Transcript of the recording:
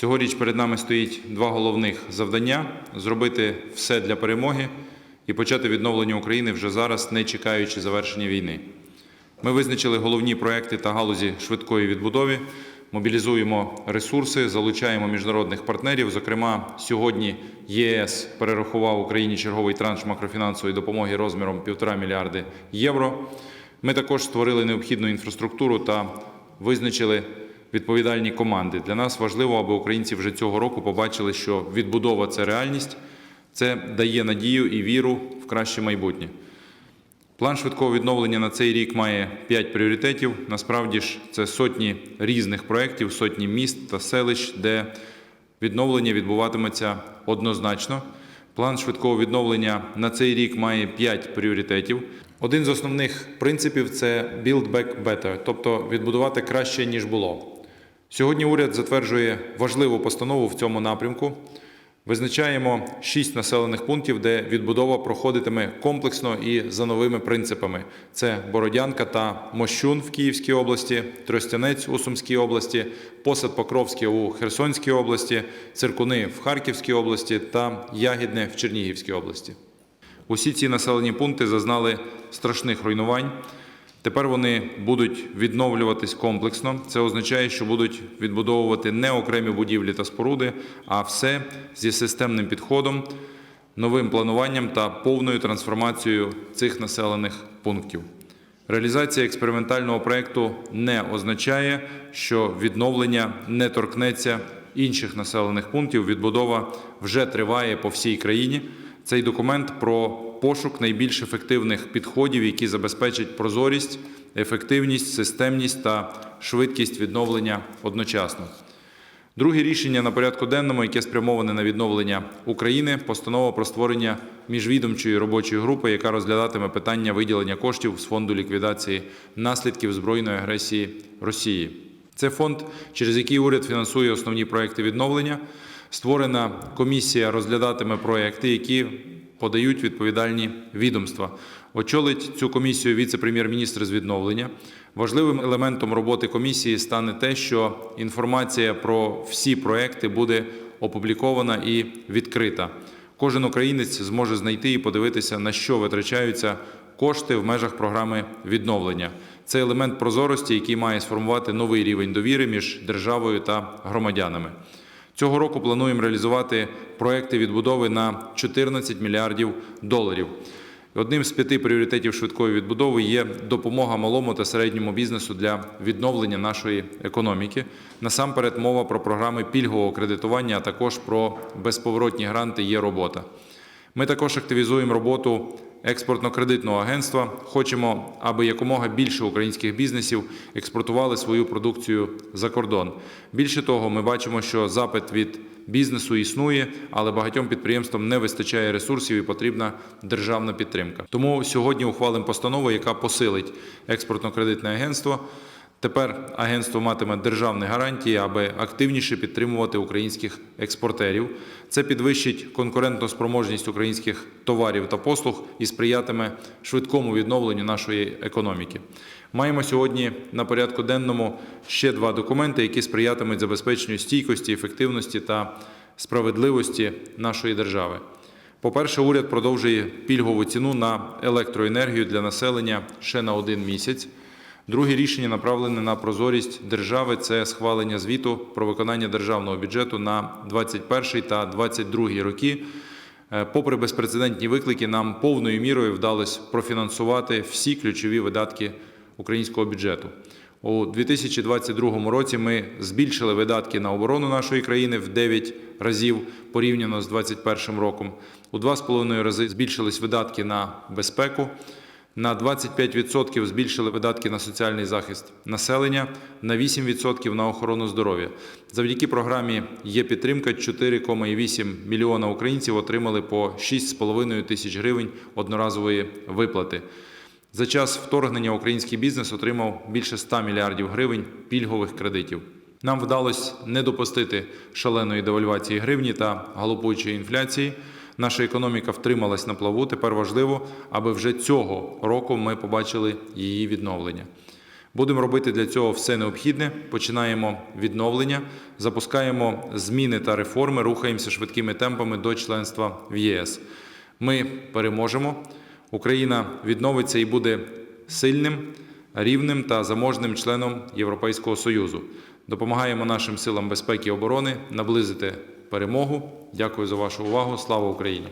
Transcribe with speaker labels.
Speaker 1: Цьогоріч перед нами стоїть два головних завдання: зробити все для перемоги і почати відновлення України вже зараз, не чекаючи завершення війни. Ми визначили головні проекти та галузі швидкої відбудови, мобілізуємо ресурси, залучаємо міжнародних партнерів. Зокрема, сьогодні ЄС перерахував Україні черговий транш макрофінансової допомоги розміром 1,5 мільярди євро. Ми також створили необхідну інфраструктуру та визначили відповідальні команди. Для нас важливо, аби українці вже цього року побачили, що відбудова це реальність, це дає надію і віру в краще майбутнє. План швидкого відновлення на цей рік має 5 пріоритетів. Насправді ж це сотні різних проєктів, сотні міст та селищ, де відновлення відбуватиметься однозначно. План швидкого відновлення на цей рік має 5 пріоритетів. Один з основних принципів це «Build back better», тобто відбудувати краще, ніж було. Сьогодні уряд затверджує важливу постанову в цьому напрямку. Визначаємо шість населених пунктів, де відбудова проходитиме комплексно і за новими принципами: це Бородянка та Мощун в Київській області, Тростянець у Сумській області, Посад Покровське у Херсонській області, Циркуни в Харківській області та Ягідне в Чернігівській області. Усі ці населені пункти зазнали страшних руйнувань. Тепер вони будуть відновлюватись комплексно. Це означає, що будуть відбудовувати не окремі будівлі та споруди, а все зі системним підходом, новим плануванням та повною трансформацією цих населених пунктів. Реалізація експериментального проєкту не означає, що відновлення не торкнеться інших населених пунктів. Відбудова вже триває по всій країні. Цей документ про пошук найбільш ефективних підходів, які забезпечать прозорість, ефективність, системність та швидкість відновлення одночасно. Друге рішення на порядку денному, яке спрямоване на відновлення України, постанова про створення міжвідомчої робочої групи, яка розглядатиме питання виділення коштів з фонду ліквідації наслідків збройної агресії Росії. Це фонд, через який уряд фінансує основні проекти відновлення. Створена комісія розглядатиме проекти, які подають відповідальні відомства. Очолить цю комісію віце-прем'єр-міністр з відновлення. Важливим елементом роботи комісії стане те, що інформація про всі проекти буде опублікована і відкрита. Кожен українець зможе знайти і подивитися, на що витрачаються кошти в межах програми відновлення. Це елемент прозорості, який має сформувати новий рівень довіри між державою та громадянами. Цього року плануємо реалізувати проекти відбудови на 14 мільярдів доларів. Одним з п'яти пріоритетів швидкої відбудови є допомога малому та середньому бізнесу для відновлення нашої економіки. Насамперед, мова про програми пільгового кредитування, а також про безповоротні гранти є робота. Ми також активізуємо роботу експортно-кредитного агентства. Хочемо, аби якомога більше українських бізнесів експортували свою продукцію за кордон. Більше того, ми бачимо, що запит від бізнесу існує, але багатьом підприємствам не вистачає ресурсів і потрібна державна підтримка. Тому сьогодні ухвалимо постанову, яка посилить експортно-кредитне агентство. Тепер агентство матиме державні гарантії, аби активніше підтримувати українських експортерів. Це підвищить конкурентну спроможність українських товарів та послуг і сприятиме швидкому відновленню нашої економіки. Маємо сьогодні на порядку денному ще два документи, які сприятимуть забезпеченню стійкості, ефективності та справедливості нашої держави. По-перше, уряд продовжує пільгову ціну на електроенергію для населення ще на один місяць. Друге рішення направлене на прозорість держави це схвалення звіту про виконання державного бюджету на 21 та 22 роки. Е, Попри безпрецедентні виклики, нам повною мірою вдалося профінансувати всі ключові видатки українського бюджету. У 2022 році ми збільшили видатки на оборону нашої країни в 9 разів порівняно з 2021 роком. У 2,5 рази збільшились видатки на безпеку. На 25% збільшили видатки на соціальний захист населення, на 8% на охорону здоров'я. Завдяки програмі є підтримка 4,8 мільйона українців отримали по 6,5 тисяч гривень одноразової виплати. За час вторгнення український бізнес отримав більше 100 мільярдів гривень пільгових кредитів. Нам вдалося не допустити шаленої девальвації гривні та галопуючої інфляції. Наша економіка втрималась на плаву. Тепер важливо, аби вже цього року ми побачили її відновлення. Будемо робити для цього все необхідне. Починаємо відновлення, запускаємо зміни та реформи, рухаємося швидкими темпами до членства в ЄС. Ми переможемо. Україна відновиться і буде сильним, рівним та заможним членом Європейського Союзу. Допомагаємо нашим силам безпеки і оборони наблизити перемогу. Дякую за вашу увагу. Слава Україні!